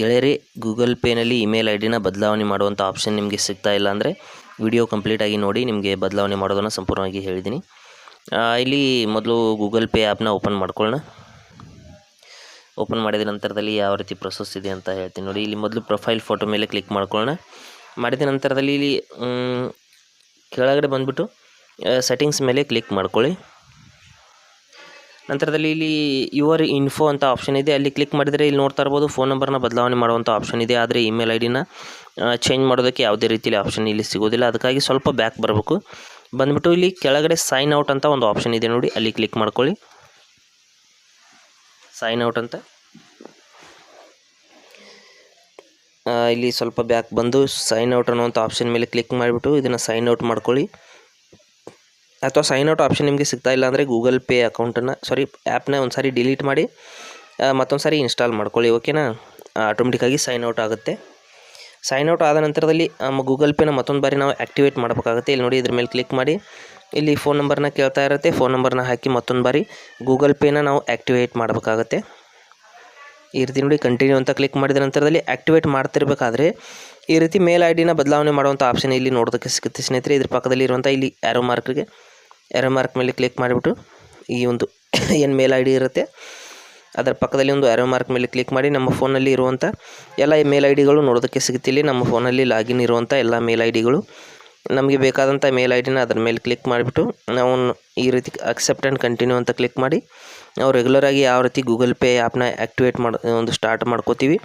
ಗೆಳೆಯರಿ, Google ಪೇನಲ್ಲಿ email I ಡಿನ ಬದಲಾವಣೆ ಮಾಡುವಂಥ ಆಪ್ಷನ್ ನಿಮಗೆ ಸಿಗ್ತಾ ಇಲ್ಲ ಅಂದರೆ ವಿಡಿಯೋ ಕಂಪ್ಲೀಟಾಗಿ ನೋಡಿ ನಿಮಗೆ ಬದಲಾವಣೆ ಮಾಡೋದನ್ನು ಸಂಪೂರ್ಣವಾಗಿ ಹೇಳಿದ್ದೀನಿ. ಇಲ್ಲಿ ಮೊದಲು ಗೂಗಲ್ ಪೇ ಆ್ಯಪ್ನ ಓಪನ್ ಮಾಡ್ಕೊಳ್ಳೋಣ. ಓಪನ್ ಮಾಡಿದ ನಂತರದಲ್ಲಿ ಯಾವ ರೀತಿ ಪ್ರೊಸೆಸ್ ಇದೆ ಅಂತ ಹೇಳ್ತೀನಿ ನೋಡಿ. ಇಲ್ಲಿ ಮೊದಲು ಪ್ರೊಫೈಲ್ ಫೋಟೋ ಮೇಲೆ ಕ್ಲಿಕ್ ಮಾಡ್ಕೊಳ್ಳೋಣ. ಮಾಡಿದ ನಂತರದಲ್ಲಿ ಇಲ್ಲಿ ಕೆಳಗಡೆ ಬಂದುಬಿಟ್ಟು ಸೆಟ್ಟಿಂಗ್ಸ್ ಮೇಲೆ ಕ್ಲಿಕ್ ಮಾಡ್ಕೊಳ್ಳಿ. ನಂತರದಲ್ಲಿ ಇಲ್ಲಿ ಯುವರ್ ಇನ್ಫೋ ಅಂತ ಆಪ್ಷನ್ ಇದೆ. ಅಲ್ಲಿ ಕ್ಲಿಕ್ ಮಾಡಿದರೆ ಇಲ್ಲಿ ನೋಡ್ತಾ ಇರ್ಬೋದು ಫೋನ್ ನಂಬರ್ನ ಬದಲಾವಣೆ ಮಾಡುವಂಥ ಆಪ್ಷನ್ ಇದೆ. ಆದರೆ ಇಮೇಲ್ ಐ ಡಿನ ಚೇಂಜ್ ಮಾಡೋದಕ್ಕೆ ಯಾವುದೇ ರೀತಿಯಲ್ಲಿ ಆಪ್ಷನ್ ಇಲ್ಲಿ ಸಿಗೋದಿಲ್ಲ. ಅದಕ್ಕಾಗಿ ಸ್ವಲ್ಪ ಬ್ಯಾಕ್ ಬರಬೇಕು. ಬಂದ್ಬಿಟ್ಟು ಇಲ್ಲಿ ಕೆಳಗಡೆ ಸೈನ್ ಔಟ್ ಅಂತ ಒಂದು ಆಪ್ಷನ್ ಇದೆ ನೋಡಿ. ಅಲ್ಲಿ ಕ್ಲಿಕ್ ಮಾಡ್ಕೊಳ್ಳಿ. ಸೈನ್ ಔಟ್ ಅಂತ. ಇಲ್ಲಿ ಸ್ವಲ್ಪ ಬ್ಯಾಕ್ ಬಂದು ಸೈನ್ ಔಟ್ ಅನ್ನುವಂಥ ಆಪ್ಷನ್ ಮೇಲೆ ಕ್ಲಿಕ್ ಮಾಡಿಬಿಟ್ಟು ಇದನ್ನು ಸೈನ್ ಔಟ್ ಮಾಡ್ಕೊಳ್ಳಿ. ಅಥವಾ ಸೈನ್ ಔಟ್ ಆಪ್ಷನ್ ನಿಮಗೆ ಸಿಗ್ತಾ ಇಲ್ಲ ಅಂದರೆ ಗೂಗಲ್ ಪೇ ಅಕೌಂಟನ್ನು ಸಾರಿ ಆ್ಯಪ್ನ ಒಂದು ಸಾರಿ ಡಿಲೀಟ್ ಮಾಡಿ ಮತ್ತೊಂದು ಸಾರಿ ಇನ್ಸ್ಟಾಲ್ ಮಾಡ್ಕೊಳ್ಳಿ ಓಕೆನಾ ಆಟೋಮೆಟಿಕ್ಕಾಗಿ ಸೈನ್ ಔಟ್ ಆಗುತ್ತೆ. ಸೈನ್ ಔಟ್ ಆದ ನಂತರದಲ್ಲಿ ನಮ್ಮ ಗೂಗಲ್ ಪೇನ ಮತ್ತೊಂದು ಬಾರಿ ನಾವು ಆ್ಯಕ್ಟಿವೇಟ್ ಮಾಡಬೇಕಾಗುತ್ತೆ. ಇಲ್ಲಿ ನೋಡಿ ಇದ್ರ ಮೇಲೆ ಕ್ಲಿಕ್ ಮಾಡಿ. ಇಲ್ಲಿ ಫೋನ್ ನಂಬರ್ನ ಕೇಳ್ತಾ ಇರುತ್ತೆ. ಫೋನ್ ನಂಬರ್ನ ಹಾಕಿ ಮತ್ತೊಂದು ಬಾರಿ ಗೂಗಲ್ ಪೇನ ನಾವು ಆ್ಯಕ್ಟಿವೇಟ್ ಮಾಡಬೇಕಾಗುತ್ತೆ. ಈ ರೀತಿ ನೋಡಿ ಕಂಟಿನ್ಯೂ ಅಂತ ಕ್ಲಿಕ್ ಮಾಡಿದ ನಂತರದಲ್ಲಿ ಆ್ಯಕ್ಟಿವೇಟ್ ಮಾಡ್ತಿರ್ಬೇಕಾದ್ರೆ, ಈ ರೀತಿ ಮೇಲ್ ಐ ಡಿನ ಬದಲಾವಣೆ ಮಾಡುವಂಥ ಆಪ್ಷನ್ ಇಲ್ಲಿ ನೋಡೋದಕ್ಕೆ ಸಿಗುತ್ತೆ ಸ್ನೇಹಿತರೆ. ಇದ್ರ ಪಕ್ಕದಲ್ಲಿ ಇರುವಂಥ ಇಲ್ಲಿ ಆ್ಯರೋ ಮಾರ್ಕ್ಗೆ ಆ್ಯರೋ ಮಾರ್ಕ್ ಮೇಲೆ ಕ್ಲಿಕ್ ಮಾಡಿಬಿಟ್ಟು ಈ ಒಂದು ಏನು ಮೇಲ್ ಐ ಇರುತ್ತೆ. ಅದರ ಪಕ್ಕದಲ್ಲಿ ಒಂದು ಆ್ಯರೋ ಮಾರ್ಕ್ ಮೇಲೆ ಕ್ಲಿಕ್ ಮಾಡಿ ನಮ್ಮ ಫೋನಲ್ಲಿ ಇರುವಂಥ ಎಲ್ಲ ಮೇಲ್ ಐ ಡಿಗಳು ನೋಡೋದಕ್ಕೆ ಸಿಗುತ್ತೆ. ಇಲ್ಲಿ ನಮ್ಮ ಫೋನಲ್ಲಿ ಲಾಗಿನ್ ಇರುವಂಥ ಎಲ್ಲ ಮೇಲ್ ಐ ಡಿಗಳು ನಮಗೆ ಬೇಕಾದಂಥ ಮೇಲ್ ಐ ಡಿನ ಅದರ ಮೇಲೆ ಕ್ಲಿಕ್ ಮಾಡಿಬಿಟ್ಟು ನಾವು ಈ ರೀತಿ ಅಕ್ಸೆಪ್ಟ್ ಆ್ಯಂಡ್ ಕಂಟಿನ್ಯೂ ಅಂತ ಕ್ಲಿಕ್ ಮಾಡಿ ನಾವು ರೆಗ್ಯುಲರಾಗಿ ಯಾವ ರೀತಿ ಗೂಗಲ್ ಪೇ ಆ್ಯಪ್ನ ಆ್ಯಕ್ಟಿವೇಟ್ ಮಾಡಿ, ಒಂದು ಸ್ಟಾರ್ಟ್ ಮಾಡ್ಕೋತೀವಿ,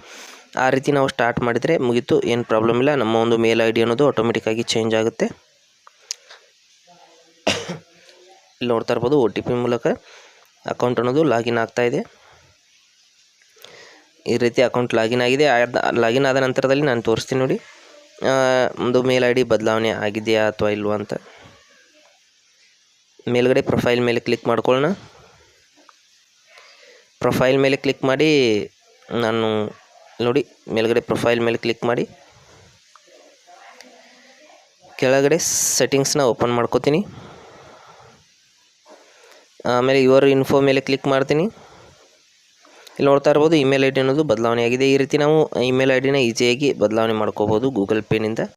ಆ ರೀತಿ ನಾವು ಸ್ಟಾರ್ಟ್ ಮಾಡಿದರೆ ಮುಗೀತು, ಏನು ಪ್ರಾಬ್ಲಮ್ ಇಲ್ಲ. ನಮ್ಮ ಒಂದು ಮೇಲ್ ಐ ಡಿ ಅನ್ನೋದು ಆಟೋಮೆಟಿಕ್ಕಾಗಿ ಚೇಂಜ್ ಆಗುತ್ತೆ. ಇಲ್ಲಿ ನೋಡ್ತಾ ಇರ್ಬೋದು ಒ ಟಿ ಪಿ ಮೂಲಕ ಅಕೌಂಟ್ ಅನ್ನೋದು ಲಾಗಿನ್ ಆಗ್ತಾ ಇದೆ. ಈ ರೀತಿ ಅಕೌಂಟ್ ಲಾಗಿನ್ ಆಗಿದೆ. ಲಾಗಿನ್ ಆದ ನಂತರದಲ್ಲಿ ನಾನು ತೋರಿಸ್ತೀನಿ ನೋಡಿ. ಒಂದು ಮೇಲ್ ಐ ಡಿ ಬದಲಾವಣೆ ಆಗಿದೆಯಾ ಅಥವಾ ಇಲ್ವಾ ಅಂತ. ಮೇಲ್ಗಡೆ ಪ್ರೊಫೈಲ್ ಮೇಲೆ ಕ್ಲಿಕ್ ಮಾಡ್ಕೊಳ್ಳೋಣ. ಪ್ರೊಫೈಲ್ ಮೇಲೆ ಕ್ಲಿಕ್ ಮಾಡಿ ನಾನು ನೋಡಿ, ಮೇಲ್ಗಡೆ ಪ್ರೊಫೈಲ್ ಮೇಲೆ ಕ್ಲಿಕ್ ಮಾಡಿ. ಕೆಳಗಡೆ ಸೆಟ್ಟಿಂಗ್ಸ್ನ ಓಪನ್ ಮಾಡ್ಕೋತೀನಿ. ಆಮೇಲೆ ಯುವರ್ ಇನ್ಫೋ ಮೇಲೆ ಕ್ಲಿಕ್ ಮಾಡ್ತೀನಿ. ಇಲ್ಲಿ ನೋಡ್ತಾ ಇರ್ಬೋದು ಇಮೇಲ್ ಐ ಡಿ ಅನ್ನೋದು ಬದಲಾವಣೆ ಆಗಿದೆ. ಈ ರೀತಿ ನಾವು ಇಮೇಲ್ ಐ ಡಿನ ಈಸಿಯಾಗಿ ಬದಲಾವಣೆ ಮಾಡ್ಕೋಬೋದು ಗೂಗಲ್ ಪೇನಿಂದ